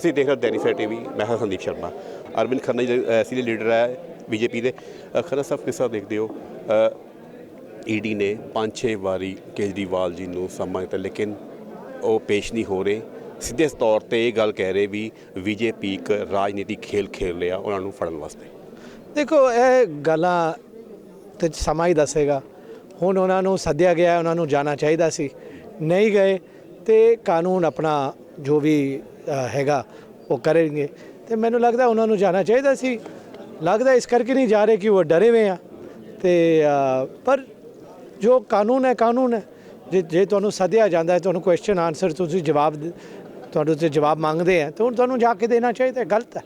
ਤੁਸੀਂ ਦੇਖ ਰਹੇ ਹੋ ਦੈਨਿਕ ਟੀਵੀ, ਮੈਂ ਹਾਂ ਸੰਦੀਪ ਸ਼ਰਮਾ। ਅਰਵਿੰਦ ਖੰਨਾ ਜੀ ਸੀਨੀਅਰ ਲੀਡਰ ਹੈ ਬੀਜੇਪੀ ਦੇ। ਖੰਨਾ ਸਾਹਿਬ, ਕਿਸ ਦੇਖਦੇ ਹੋ? ਈਡੀ ਨੇ ਪੰਜ ਛੇ ਵਾਰੀ ਕੇਜਰੀਵਾਲ ਜੀ ਨੂੰ ਸਮਾਂ ਦਿੱਤਾ ਲੇਕਿਨ ਉਹ ਪੇਸ਼ ਨਹੀਂ ਹੋ ਰਹੇ। ਸਿੱਧੇ ਤੌਰ ਤੇ ਇਹ ਗੱਲ ਕਹਿ ਰਹੇ ਵੀ ਬੀਜੇਪੀ ਇੱਕ ਰਾਜਨੀਤਿਕ ਖੇਲ ਖੇਲ ਰਿਹਾ, ਉਹਨਾਂ ਨੂੰ ਫੜਨ ਵਾਸਤੇ। ਦੇਖੋ, ਇਹ ਗੱਲਾਂ ਤੇ ਸਮਾਂ ਹੀ ਦੱਸੇਗਾ। ਹੁਣ ਉਹਨਾਂ ਨੂੰ ਸੱਦਿਆ ਗਿਆ, ਉਹਨਾਂ ਨੂੰ ਜਾਣਾ ਚਾਹੀਦਾ ਸੀ। ਨਹੀਂ ਗਏ ਤੇ ਕਾਨੂੰਨ ਆਪਣਾ ਜੋ ਵੀ ਹੈਗਾ, ਉਹ ਕਰਨਗੇ। ਤੇ ਮੈਨੂੰ ਲੱਗਦਾ ਉਹਨਾਂ ਨੂੰ ਜਾਣਾ ਚਾਹੀਦਾ ਸੀ। ਲੱਗਦਾ ਇਸ ਕਰਕੇ ਨਹੀਂ ਜਾ ਰਹੇ ਕਿ ਉਹ ਡਰੇ ਹੋਏ ਆ। ਤੇ ਪਰ ਜੋ ਕਾਨੂੰਨ ਹੈ ਕਾਨੂੰਨ ਹੈ। ਜੇ ਜੇ ਤੁਹਾਨੂੰ ਸੱਦਿਆ ਜਾਂਦਾ ਹੈ, ਤੁਹਾਨੂੰ ਕੁਐਸਚਨ ਆਨਸਰ ਤੁਸੀਂ ਜਵਾਬ ਦੇ- ਤੁਹਾਡੇ ਤੋਂ ਜਵਾਬ ਮੰਗਦੇ ਆ, ਤਾਂ ਹੁਣ ਤੁਹਾਨੂੰ ਜਾ ਕੇ ਦੇਣਾ ਚਾਹੀਦਾ, ਗਲਤ ਹੈ।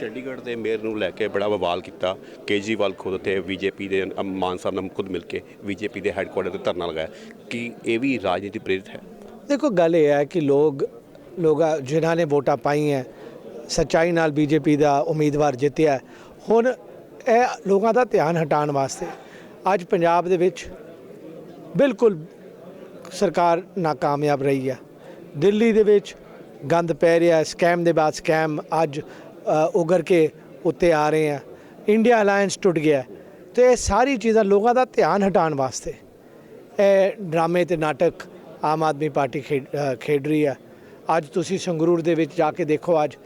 ਚੰਡੀਗੜ੍ਹ ਦੇ ਮੇਅਰ ਨੂੰ ਲੈ ਕੇ ਬੜਾ ਬਵਾਲ ਕੀਤਾ। ਕੇਜਰੀਵਾਲ ਖੁਦ ਤੇ ਬੀਜੇਪੀ ਦੇ ਮਾਨ ਸਾਹਿਬ ਨਾਲ ਖੁਦ ਮਿਲ ਕੇ ਬੀਜੇਪੀ ਦੇ ਹੈੱਡਕੁਆਰਟਰ ਤੇ ਧਰਨਾ ਲਗਾਇਆ। ਕਿ ਇਹ ਵੀ ਰਾਜਨੀਤੀ ਪ੍ਰੇਰਿਤ ਹੈ? ਦੇਖੋ, ਗੱਲ ਇਹ ਹੈ ਕਿ ਲੋਕ, ਲੋਕਾਂ, ਜਿਨ੍ਹਾਂ ਨੇ ਵੋਟਾਂ ਪਾਈਆਂ, ਸੱਚਾਈ ਨਾਲ ਬੀਜੇਪੀ ਦਾ ਉਮੀਦਵਾਰ ਜਿੱਤਿਆ, ਹੁਣ ਇਹ ਲੋਕਾਂ ਦਾ ਧਿਆਨ ਹਟਾਉਣ ਵਾਸਤੇ ਅੱਜ ਪੰਜਾਬ ਦੇ ਵਿੱਚ ਬਿਲਕੁਲ ਸਰਕਾਰ ਨਾਕਾਮਯਾਬ ਰਹੀ ਹੈ ਦਿੱਲੀ ਦੇ ਵਿੱਚ ਗੰਦ ਪੈ ਰਿਹਾ ਸਕੈਮ ਦੇ ਬਾਅਦ ਸਕੈਮ ਅੱਜ ਉਗਰ ਕੇ ਉੱਤੇ ਆ ਰਹੇ ਆ ਇੰਡੀਆ ਅਲਾਈਅੰਸ ਟੁੱਟ ਗਿਆ ਹੈ। ਤੇ ਇਹ ਸਾਰੀ ਚੀਜ਼ਾਂ ਲੋਕਾਂ ਦਾ ਧਿਆਨ ਹਟਾਉਣ ਵਾਸਤੇ, ਇਹ ਡਰਾਮੇ ਤੇ ਨਾਟਕ ਆਮ ਆਦਮੀ ਪਾਰਟੀ ਖੇਡ ਖੇਡ ਰਹੀ ਹੈ। ਅੱਜ ਤੁਸੀਂ ਸੰਗਰੂਰ ਦੇ ਵਿੱਚ ਜਾ ਕੇ ਦੇਖੋ, ਅੱਜ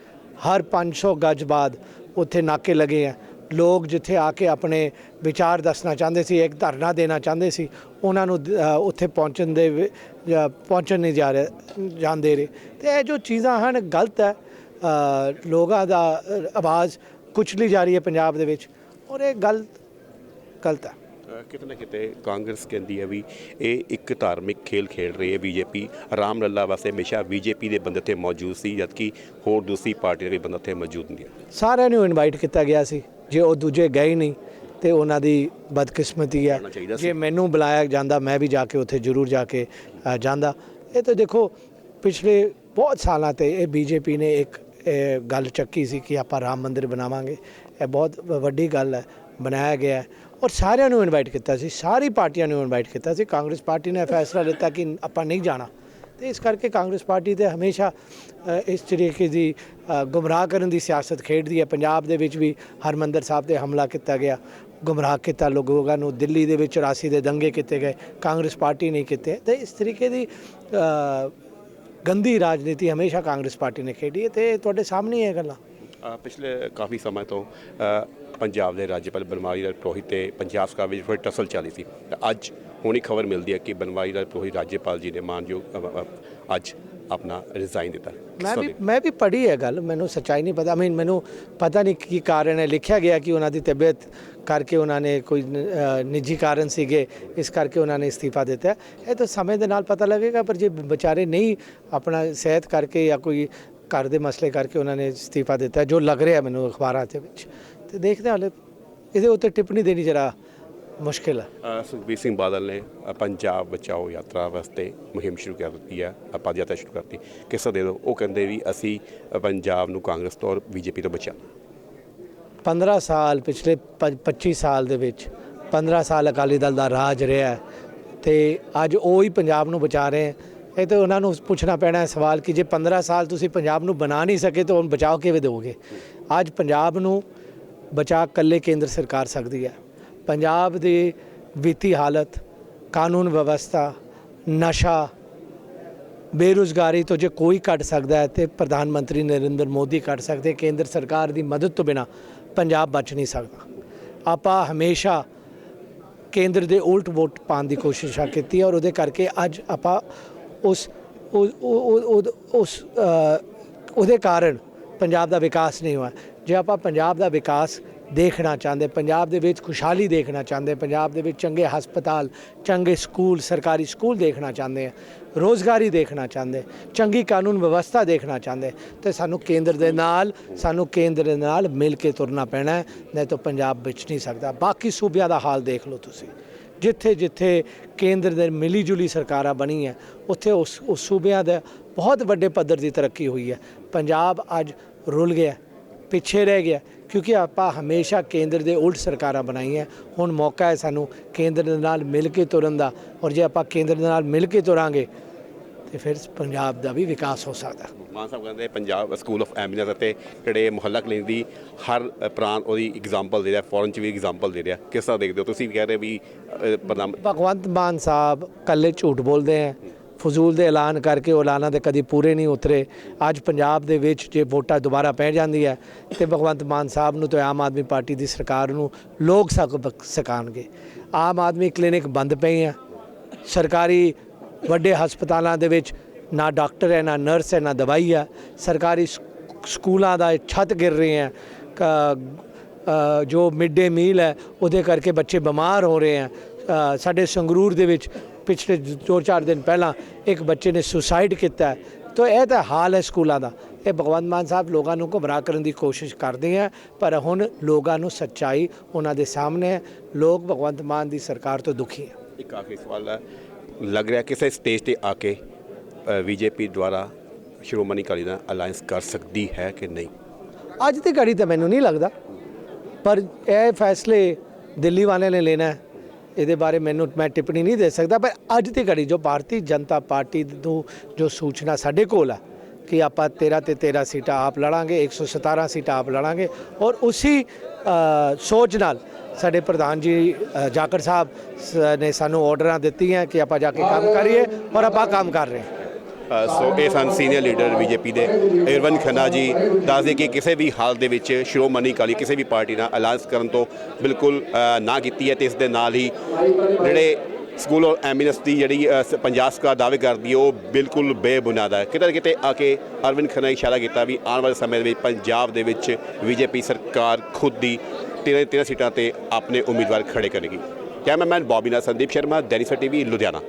ਹਰ 500 ਗਜ ਬਾਅਦ ਉੱਥੇ ਨਾਕੇ ਲੱਗੇ ਆ ਲੋਕ ਜਿੱਥੇ ਆ ਕੇ ਆਪਣੇ ਵਿਚਾਰ ਦੱਸਣਾ ਚਾਹੁੰਦੇ ਸੀ, ਇੱਕ ਧਰਨਾ ਦੇਣਾ ਚਾਹੁੰਦੇ ਸੀ, ਉਹਨਾਂ ਨੂੰ ਉੱਥੇ ਪਹੁੰਚਣ ਦੇ ਪਹੁੰਚਣ ਨਹੀਂ ਜਾ ਰਹੇ, ਜਾਂਦੇ ਰਹੇ। ਤੇ ਇਹ ਜੋ ਚੀਜ਼ਾਂ ਹਨ, ਗਲਤ ਹੈ। ਲੋਕਾਂ ਦਾ ਆਵਾਜ਼ ਕੁਚਲੀ ਜਾ ਰਹੀ ਹੈ ਪੰਜਾਬ ਦੇ ਵਿੱਚ। ਔਰ ਇਹ ਗਲਤ ਗਲਤ ਹੈ। ਕਿਤੇ ਨਾ ਕਿਤੇ ਕਾਂਗਰਸ ਕਹਿੰਦੀ ਹੈ ਵੀ ਇਹ ਇੱਕ ਧਾਰਮਿਕ ਖੇਲ ਖੇਡ ਰਹੀ ਹੈ ਬੀਜੇਪੀ। ਰਾਮ ਲੱਲਾ ਵਾਸਤੇ ਹਮੇਸ਼ਾ ਬੀਜੇਪੀ ਦੇ ਬੰਦੇ ਤੇ ਮੌਜੂਦ ਸੀ ਜਦਕਿ ਹੋਰ ਦੂਸਰੀ ਪਾਰਟੀ ਦੇ ਵੀ ਬੰਦੇ ਤੇ ਮੌਜੂਦ ਨਹੀਂ ਸਾਰਿਆਂ ਨੂੰ ਇਨਵਾਈਟ ਕੀਤਾ ਗਿਆ ਸੀ। ਜੇ ਉਹ ਦੂਜੇ ਗਏ ਨਹੀਂ ਤੇ ਉਹਨਾਂ ਦੀ ਬਦਕਿਸਮਤੀ ਹੈ। ਜੇ ਮੈਨੂੰ ਬੁਲਾਇਆ ਜਾਂਦਾ ਮੈਂ ਵੀ ਜਾ ਕੇ ਉੱਥੇ ਜ਼ਰੂਰ ਜਾ ਕੇ ਜਾਂਦਾ। ਇਹ ਤਾਂ ਦੇਖੋ ਪਿਛਲੇ ਬਹੁਤ ਸਾਲਾਂ ਤੇ ਇਹ ਬੀਜੇਪੀ ਨੇ ਇੱਕ ਗੱਲ ਚੱਕੀ ਸੀ ਕਿ ਆਪਾਂ ਰਾਮ ਮੰਦਿਰ ਬਣਾਵਾਂਗੇ। ਇਹ ਬਹੁਤ ਵ- ਵੱਡੀ ਗੱਲ ਹੈ, ਬਣਾਇਆ ਗਿਆ ਔਰ ਸਾਰਿਆਂ ਨੂੰ ਇਨਵਾਈਟ ਕੀਤਾ ਸੀ, ਸਾਰੀ ਪਾਰਟੀਆਂ ਨੂੰ ਇਨਵਾਈਟ ਕੀਤਾ ਸੀ। ਕਾਂਗਰਸ ਪਾਰਟੀ ਨੇ ਫੈਸਲਾ ਲਿੱਤਾ ਕਿ ਆਪਾਂ ਨਹੀਂ ਜਾਣਾ। ਤੇ ਇਸ ਕਰਕੇ ਕਾਂਗਰਸ ਪਾਰਟੀ ਤੇ ਹਮੇਸ਼ਾ ਇਸ ਤਰੀਕੇ ਦੀ ਗੁੰਮਰਾਹ ਕਰਨ ਦੀ ਸਿਆਸਤ ਖੇਡਦੀ ਹੈ। ਪੰਜਾਬ ਦੇ ਵਿੱਚ ਵੀ ਹਰਮੰਦਰ ਸਾਹਿਬ ਤੇ ਹਮਲਾ ਕੀਤਾ ਗਿਆ। ਗੁੰਮਰਾਹ ਕੀਤਾ ਲੋਕਾਂ ਨੂੰ। ਦਿੱਲੀ ਦੇ ਵਿੱਚ 84 ਦੇ ਦੰਗੇ ਕੀਤੇ ਗਏ। ਕਾਂਗਰਸ ਪਾਰਟੀ ਨਹੀਂ ਕੀਤੇ। ਤੇ ਇਸ ਤਰੀਕੇ ਦੀ ਗੰਦੀ ਰਾਜਨੀਤੀ ਹਮੇਸ਼ਾ ਕਾਂਗਰਸ ਪਾਰਟੀ ਨੇ ਖੇਡੀ ਹੈ। ਤੇ ਤੁਹਾਡੇ ਸਾਹਮਣੇ ਇਹ ਗੱਲਾਂ। ਪਿਛਲੇ ਕਾਫੀ ਸਮੇਂ ਤੋਂ ਪੰਜਾਬ ਦੇ ਰਾਜਪਾਲ ਬਨਵਾਰੀ ਲਾਲ ਪੁਰੋਹਿਤ ਤੇ ਪੰਜਾਬ ਸਰਕਾਰ ਵਿੱਚ ਫਿਰ ਟਸਲ ਚੱਲੀ ਸੀ। ਤੇ ਅੱਜ ਹੁਣੀ ਖਬਰ ਮਿਲਦੀ ਹੈ ਕਿ ਬਨਵਾਰੀ ਲਾਲ ਪੁਰੋਹਿਤ ਰਾਜਪਾਲ ਜੀ ਨੇ ਮਾਨਯੋਗ ਅੱਜ ਆਪਣਾ ਰਿਜ਼ਾਈਨ ਦਿੱਤਾ। ਮੈਂ ਵੀ ਮੈਂ ਵੀ ਪੜ੍ਹੀ ਹੈ ਗੱਲ ਮੈਨੂੰ ਸੱਚਾਈ ਨਹੀਂ ਪਤਾ। ਮੀਨ ਮੈਨੂੰ ਪਤਾ ਨਹੀਂ ਕੀ ਕਾਰਨ ਹੈ। ਲਿਖਿਆ ਗਿਆ ਕਿ ਉਹਨਾਂ ਦੀ ਤਬੀਅਤ ਕਰਕੇ ਉਹਨਾਂ ਨੇ ਕੋਈ ਨਿੱਜੀ ਕਾਰਨ ਸੀਗੇ ਇਸ ਕਰਕੇ ਉਹਨਾਂ ਨੇ ਇਸਤੀਫਾ ਦਿੱਤਾ। ਇਹ ਤਾਂ ਸਮੇਂ ਦੇ ਨਾਲ ਪਤਾ ਲੱਗੇਗਾ ਪਰ ਜੇ ਵਿਚਾਰੇ ਨਹੀਂ ਆਪਣਾ ਸਿਹਤ ਕਰਕੇ ਜਾਂ ਕੋਈ ਘਰ ਦੇ ਮਸਲੇ ਕਰਕੇ ਉਹਨਾਂ ਨੇ ਇਸਤੀਫਾ ਦਿੱਤਾ ਜੋ ਲੱਗ ਰਿਹਾ ਮੈਨੂੰ ਅਖਬਾਰਾਂ ਦੇ ਵਿੱਚ। ਤੇ ਦੇਖਦੇ ਹਾਂ ਹਾਲੇ ਇਹਦੇ ਉੱਤੇ ਟਿੱਪਣੀ ਦੇਣੀ ਜਰਾ ਮੁਸ਼ਕਿਲ ਹੈ ਸੁਖਬੀਰ ਸਿੰਘ ਬਾਦਲ ਨੇ ਪੰਜਾਬ ਬਚਾਓ ਯਾਤਰਾ ਵਾਸਤੇ ਮੁਹਿੰਮ ਸ਼ੁਰੂ ਕਰ ਦਿੱਤੀ ਹੈ ਪਦ ਯਾਤਰਾ ਸ਼ੁਰੂ ਕਰਤੀ। ਕਿਸ ਦੇ ਦਿਓ ਉਹ ਕਹਿੰਦੇ ਵੀ ਅਸੀਂ ਪੰਜਾਬ ਨੂੰ ਕਾਂਗਰਸ ਤੋਂ ਔਰ ਬੀਜੇਪੀ ਤੋਂ ਬਚਾਉਣਾ 15 ਸਾਲ ਪਿਛਲੇ ਪ- 25 ਸਾਲ ਦੇ ਵਿੱਚ 15 ਸਾਲ ਅਕਾਲੀ ਦਲ ਦਾ ਰਾਜ ਰਿਹਾ ਤੇ ਅੱਜ ਉਹ ਹੀ ਪੰਜਾਬ ਨੂੰ ਬਚਾ ਰਹੇ ਇਹ ਤਾਂ ਉਹਨਾਂ ਨੂੰ ਪੁੱਛਣਾ ਪੈਣਾ ਹੈ ਸਵਾਲ ਕਿ ਜੇ 15 ਸਾਲ ਤੁਸੀਂ ਪੰਜਾਬ ਨੂੰ ਬਣਾ ਨਹੀਂ ਸਕੇ ਤਾਂ ਹੁਣ ਬਚਾਓ ਕਿਵੇਂ ਦਿਓਗੇ? ਅੱਜ ਪੰਜਾਬ ਨੂੰ ਬਚਾ ਕੱਲੇ ਕੇਂਦਰ ਸਰਕਾਰ ਸਕਦੀ ਹੈ। ਪੰਜਾਬ ਦੀ ਵਿੱਤੀ ਹਾਲਤ, ਕਾਨੂੰਨ ਵਿਵਸਥਾ, ਨਸ਼ਾ, ਬੇਰੁਜ਼ਗਾਰੀ ਤੋਂ ਜੇ ਕੋਈ ਕੱਢ ਸਕਦਾ ਹੈ ਤੇ ਪ੍ਰਧਾਨ ਮੰਤਰੀ ਨਰਿੰਦਰ ਮੋਦੀ ਕੱਢ ਸਕਦੇ ਕੇਂਦਰ ਸਰਕਾਰ ਦੀ ਮਦਦ ਤੋਂ ਬਿਨਾ ਪੰਜਾਬ ਬਚ ਨਹੀਂ ਸਕਦਾ। ਆਪਾਂ ਹਮੇਸ਼ਾ ਕੇਂਦਰ ਦੇ ਉਲਟ ਵੋਟ ਪਾਉਣ ਦੀ ਕੋਸ਼ਿਸ਼ ਕੀਤੀ ਔਰ ਉਹਦੇ ਕਰਕੇ ਅੱਜ ਆਪਾਂ ਉਸ, ਉਹ- ਉਸ ਉਹਦੇ ਕਾਰਨ ਪੰਜਾਬ ਦਾ ਵਿਕਾਸ ਨਹੀਂ ਹੋਇਆ। ਜੇ ਆਪਾਂ ਪੰਜਾਬ ਦਾ ਵਿਕਾਸ ਦੇਖਣਾ ਚਾਹੁੰਦੇ, ਪੰਜਾਬ ਦੇ ਵਿੱਚ ਖੁਸ਼ਹਾਲੀ ਦੇਖਣਾ ਚਾਹੁੰਦੇ, ਪੰਜਾਬ ਦੇ ਵਿੱਚ ਚੰਗੇ ਹਸਪਤਾਲ, ਚੰਗੇ ਸਕੂਲ, ਸਰਕਾਰੀ ਸਕੂਲ ਦੇਖਣਾ ਚਾਹੁੰਦੇ ਆ, ਰੋਜ਼ਗਾਰੀ ਦੇਖਣਾ ਚਾਹੁੰਦੇ, ਚੰਗੀ ਕਾਨੂੰਨ ਵਿਵਸਥਾ ਦੇਖਣਾ ਚਾਹੁੰਦੇ, ਤੇ ਸਾਨੂੰ ਕੇਂਦਰ ਦੇ ਨਾਲ, ਸਾਨੂੰ ਕੇਂਦਰ ਦੇ ਨਾਲ ਮਿਲ ਕੇ ਤੁਰਨਾ ਪੈਣਾ ਨਹੀਂ ਤਾਂ ਪੰਜਾਬ ਵਿੱਚ ਨਹੀਂ ਸਕਦਾ। ਬਾਕੀ ਸੂਬਿਆਂ ਦਾ ਹਾਲ ਦੇਖ ਲਓ ਤੁਸੀਂ। ਜਿੱਥੇ ਜਿੱਥੇ ਕੇਂਦਰ ਦੇ ਮਿਲੀ ਜੁਲੀ ਸਰਕਾਰਾਂ ਬਣੀ ਹੈ ਉੱਥੇ ਉਸ ਉਸ ਸੂਬਿਆਂ ਦਾ ਬਹੁਤ ਵੱਡੇ ਪੱਧਰ ਦੀ ਤਰੱਕੀ ਹੋਈ ਹੈ। ਪੰਜਾਬ ਅੱਜ ਰੁਲ ਗਿਆ, ਪਿੱਛੇ ਰਹਿ ਗਿਆ, ਕਿਉਂਕਿ ਆਪਾਂ ਹਮੇਸ਼ਾ ਕੇਂਦਰ ਦੇ ਉਲਟ ਸਰਕਾਰਾਂ ਬਣਾਈਆਂ। ਹੁਣ ਮੌਕਾ ਹੈ ਸਾਨੂੰ ਕੇਂਦਰ ਦੇ ਨਾਲ ਮਿਲ ਕੇ ਤੁਰਨ ਦਾ, ਔਰ ਜੇ ਆਪਾਂ ਕੇਂਦਰ ਦੇ ਨਾਲ ਮਿਲ ਕੇ ਤੁਰਾਂਗੇ, ਤੇ ਫਿਰ ਪੰਜਾਬ ਦਾ ਵੀ ਵਿਕਾਸ ਹੋ ਸਕਦਾ। ਮਾਨ ਸਾਹਿਬ ਕਹਿੰਦੇ ਪੰਜਾਬ ਸਕੂਲ ਆਫ ਐਮੀਨੈਂਸ ਅਤੇ ਜਿਹੜੇ ਮੁਹੱਲਾ ਕਲੀਨਿਕ ਦੀ ਹਰ ਪ੍ਰਾਂਤ ਉਹਦੀ ਐਗਜ਼ਾਮਪਲ ਦੇ ਰਿਹਾ ਫੋਰਨ ਚ ਵੀ ਐਗਜ਼ਾਮਪਲ ਦੇ ਰਿਹਾ। ਕਿਸ ਤਰ੍ਹਾਂ ਦੇਖਦੇ ਹੋ ਤੁਸੀਂ ਵੀ ਕਹਿ ਰਹੇ ਵੀ ਪ੍ਰਧਾਨ ਭਗਵੰਤ ਮਾਨ ਸਾਹਿਬ ਕੱਲੇ ਝੂਠ ਬੋਲਦੇ ਹੈ। ਫਜ਼ੂਲ ਦੇ ਐਲਾਨ ਕਰਕੇ ਉਹ ਐਲਾਨਾਂ ਦੇ ਕਦੀ ਪੂਰੇ ਨਹੀਂ ਉਤਰੇ। ਅੱਜ ਪੰਜਾਬ ਦੇ ਵਿੱਚ ਜੇ ਵੋਟਾਂ ਦੁਬਾਰਾ ਪੈ ਜਾਂਦੀ ਹੈ, ਤੇ ਭਗਵੰਤ ਮਾਨ ਸਾਹਿਬ ਨੂੰ ਤੇ ਆਮ ਆਦਮੀ ਪਾਰਟੀ ਦੀ ਸਰਕਾਰ ਨੂੰ ਲੋਕ ਸਕ, ਸਕਾਣਗੇ। ਆਮ ਆਦਮੀ ਕਲੀਨਿਕ ਬੰਦ ਪਏ ਆ ਸਰਕਾਰੀ ਵੱਡੇ ਹਸਪਤਾਲਾਂ ਦੇ ਵਿੱਚ ਨਾ ਡਾਕਟਰ ਹੈ, ਨਾ ਨਰਸ ਹੈ, ਨਾ ਦਵਾਈ ਹੈ। ਸਰਕਾਰੀ ਸਕੂਲਾਂ ਦਾ ਛੱਤ ਗਿਰ ਰਹੇ ਹੈ। ਜੋ ਮਿਡ ਡੇ ਮੀਲ ਹੈ, ਉਹਦੇ ਕਰਕੇ ਬੱਚੇ ਬਿਮਾਰ ਹੋ ਰਹੇ ਹੈ। ਸਾਡੇ ਸੰਗਰੂਰ ਦੇ ਵਿੱਚ ਪਿਛਲੇ ਦੋ ਚਾਰ ਦਿਨ ਪਹਿਲਾਂ ਇੱਕ ਬੱਚੇ ਨੇ ਸੁਸਾਈਡ ਕੀਤਾ ਹੈ। ਤੋ ਇਹ ਤਾਂ ਹਾਲ ਹੈ ਸਕੂਲਾਂ ਦਾ। ਇਹ ਭਗਵੰਤ ਮਾਨ ਸਾਹਿਬ ਲੋਕਾਂ ਨੂੰ ਘਬਰਾ ਕਰਨ ਦੀ ਕੋਸ਼ਿਸ਼ ਕਰਦੇ ਆ ਪਰ ਹੁਣ ਲੋਕਾਂ ਨੂੰ ਸੱਚਾਈ ਉਹਨਾਂ ਦੇ ਸਾਹਮਣੇ ਹੈ। ਲੋਕ ਭਗਵੰਤ ਮਾਨ ਦੀ ਸਰਕਾਰ ਤੋਂ ਦੁਖੀ ਹੈ। ਇੱਕ ਆਖਰੀ ਸਵਾਲ ਹੈ। ਲੱਗ ਰਿਹਾ ਕਿਸੇ ਸਟੇਜ ਤੇ ਆ ਕੇ ਬੀਜੇਪੀ ਦੁਆਰਾ ਸ਼੍ਰੋਮਣੀ ਅਕਾਲੀ ਦਲ ਅਲਾਈਅੰਸ ਕਰ ਸਕਦੀ ਹੈ ਕਿ ਨਹੀਂ? ਅੱਜ ਦੀ ਘੜੀ ਤਾਂ ਮੈਨੂੰ ਨਹੀਂ ਲੱਗਦਾ ਪਰ ਇਹ ਫੈਸਲੇ ਦਿੱਲੀ ਵਾਲਿਆਂ ਨੇ ਲੈਣਾ ਹੈ। ਇਹਦੇ ਬਾਰੇ ਮੈਨੂੰ ਮੈਂ ਟਿੱਪਣੀ ਨਹੀਂ ਦੇ ਸਕਦਾ ਪਰ ਅੱਜ ਦੀ ਘੜੀ ਜੋ ਭਾਰਤੀ ਜਨਤਾ ਪਾਰਟੀ ਨੂੰ ਜੋ ਸੂਚਨਾ ਸਾਡੇ ਕੋਲ ਆ ਕਿ ਆਪਾਂ 13 ਤੇ 13 ਸੀਟਾਂ ਆਪ ਲੜਾਂਗੇ 117 ਸੀਟਾਂ ਆਪ ਲੜਾਂਗੇ ਔਰ ਉਸੇ ਸੋਚ ਨਾਲ ਸਾਡੇ ਪ੍ਰਧਾਨ ਜੀ ਅ, ਜਾਖੜ ਸਾਹਿਬ ਸ- ਨੇ ਸਾਨੂੰ ਆਰਡਰਾਂ ਦਿੱਤੀਆਂ ਕਿ ਆਪਾਂ ਜਾ ਕੇ ਕੰਮ ਕਰੀਏ ਔਰ ਆਪਾਂ ਕੰਮ ਕਰ ਰਹੇ ਹਾਂ। ਸੋ ਇਹ ਸਨ ਸੀਨੀਅਰ ਲੀਡਰ ਬੀਜੇਪੀ ਦੇ ਇਰਵਨ ਖੰਨਾ ਜੀ। ਦੱਸਦੇ ਕਿ ਕਿਸੇ ਵੀ ਹਾਲ ਦੇ ਵਿੱਚ ਸ਼੍ਰੋਮਣੀ ਅਕਾਲੀ ਕਿਸੇ ਵੀ ਪਾਰਟੀ ਨਾਲ ਅਲਾਈਅੰਸ ਕਰਨ ਤੋਂ ਬਿਲਕੁਲ ਨਾ ਕੀਤੀ ਹੈ ਤੇ ਇਸ ਦੇ ਨਾਲ ਹੀ ਜਿਹੜੇ ਸਕੂਲ ਆਫ ਐਮੀਨੈਂਸ ਦੀ ਜਿਹੜੀ ਪੰਜਾਬ ਸਰਕਾਰ ਦਾਅਵੇ ਕਰਦੀ ਹੈ, ਉਹ ਬਿਲਕੁਲ ਬੇਬੁਨਿਆਦ ਹੈ। ਕਿਤੇ ਨਾ ਕਿਤੇ ਆ ਕੇ ਅਰਵਿੰਦ ਖੰਨਾ ਨੇ ਇਸ਼ਾਰਾ ਕੀਤਾ ਵੀ ਆਉਣ ਵਾਲੇ ਸਮੇਂ ਦੇ ਵਿੱਚ ਪੰਜਾਬ ਦੇ ਵਿੱਚ ਬੀਜੇਪੀ ਸਰਕਾਰ ਖੁਦ ਦੀ ਤੇਰਾਂ ਤੇਰਾਂ ਸੀਟਾਂ ਤੇ ਆਪਣੇ ਉਮੀਦਵਾਰ ਖੜੇ ਕਰੇਗੀ। ਕੈਮਰਾਮੈਨ ਬੌਬੀ ਨਾਲ ਸੰਦੀਪ ਸ਼ਰਮਾ, ਦੈਨਿਕ ਟੀਵੀ, ਲੁਧਿਆਣਾ।